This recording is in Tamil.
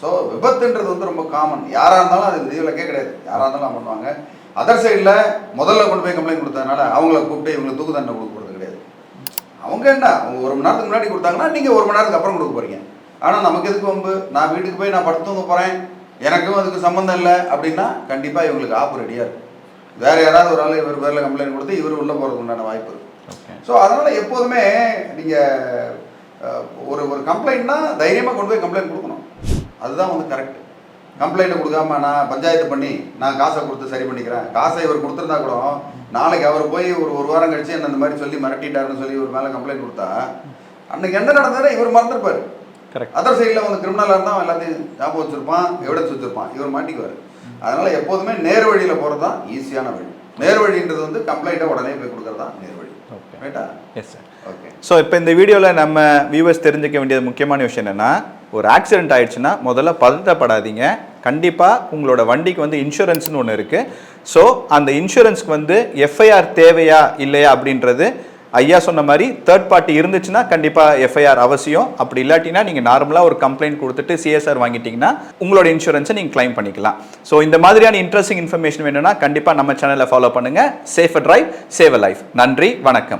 ஸோ விபத்துன்றது வந்து ரொம்ப காமன் யாராக இருந்தாலும் அது விதிவிலக்கே கிடையாது யாராக இருந்தாலும் பண்ணுவாங்க. அதர் சைடில் முதல்ல கொண்டு போய் கம்ப்ளைண்ட் கொடுத்ததுனால அவங்கள கூப்பிட்டு இவங்களுக்கு தூக்கு தண்டனை கொடுக்க போகிறது கிடையாது. அவங்க என்ன? அவங்க ஒரு மணி நேரத்துக்கு முன்னாடி கொடுத்தாங்கன்னா நீங்கள் ஒரு மணி நேரத்துக்கு அப்புறம் கொடுக்க போறீங்க. ஆனால் நமக்கு எதுக்கு வம்பு? நான் வீட்டுக்கு போய் நான் படுத்து தூங்க போகிறேன் எனக்கும் அதுக்கு சம்மந்தம் இல்லை. அப்படின்னா கண்டிப்பாக இவங்களுக்கு ஆப்பு ரெடியாக இருக்கும். வேற யாராவது ஒரு ஆள் இவர் பேரில் கம்ப்ளைண்ட் கொடுத்து இவர் உள்ளே போகிறதுக்கு உண்டான வாய்ப்பு இருக்கு. ஓகே ஸோ அதனால் எப்போதுமே நீங்கள் ஒரு ஒரு கம்ப்ளைண்ட்னா தைரியமாக கொண்டு போய் கம்ப்ளைண்ட் கொடுக்கணும். அதுதான் வந்து கரெக்ட் கம்ப்ளைண்ட் கொடுக்காம நான் பஞ்சாயத்து பண்ணி நான் காசை கொடுத்து சரி பண்ணிக்கிறேன். காசை இவர் கொடுத்துருந்தா கூட நாளைக்கு அவர் போய் ஒரு ஒரு வாரம் கழிச்சு என்ன இந்த மாதிரி சொல்லி மிரட்டிட்டாருன்னு சொல்லி இவர் மேலே கம்ப்ளைண்ட் கொடுத்தா அன்னைக்கு என்ன நடந்ததுன்னா இவர் மறந்துருப்பார். கரெக்ட் அதர் சைடில் வந்து கிரிமினலாக இருந்தால் எல்லாத்தையும் ஞாபகம் வச்சிருப்பான் எவிடன்ஸ் வச்சிருப்பான் இவர் மாட்டிக்குவார். அதனால எப்போதுமே நேர் வழியில் போகிறது தான் ஈஸியான வழி. நேர் வழின்றது வந்து கம்ப்ளைண்ட்டை உடனே போய் கொடுக்கறது தான் நேர் வழி ஓகே ரைட்டா எஸ் சார் ஓகே ஸோ இப்போ இந்த வீடியோவில் நம்ம வியூவர்ஸ் தெரிஞ்சுக்க வேண்டியது முக்கியமான விஷயம் என்னென்னா ஒரு ஆக்சிடென்ட் ஆயிடுச்சுன்னா முதல்ல பதட்டப்படாதீங்க. கண்டிப்பாக உங்களோட வண்டிக்கு வந்து இன்சூரன்ஸ்னு ஒன்று இருக்குது ஸோ அந்த இன்சூரன்ஸ்க்கு வந்து எஃப்ஐஆர் தேவையா இல்லையா அப்படின்றது ஐயா சொன்ன மாதிரி தேர்ட் பார்ட்டி இருந்துச்சுன்னா கண்டிப்பாக எஃப்ஐஆர் அவசியம். அப்படி இல்லாட்டினா நீங்கள் நார்மலாக ஒரு கம்ப்ளைண்ட் கொடுத்துட்டு சிஎஸ்ஆர் வாங்கிட்டீங்கன்னா உங்களோட இன்சூரன்ஸை நீங்கள் க்ளைம் பண்ணிக்கலாம். ஸோ இந்த மாதிரியான இன்ட்ரெஸ்டிங் இன்ஃபர்மேஷன் வேணும்னா கண்டிப்பாக நம்ம சேனலை ஃபாலோ பண்ணுங்கள் சேஃப் டிரைவ் சேவ் லைஃப் நன்றி வணக்கம்.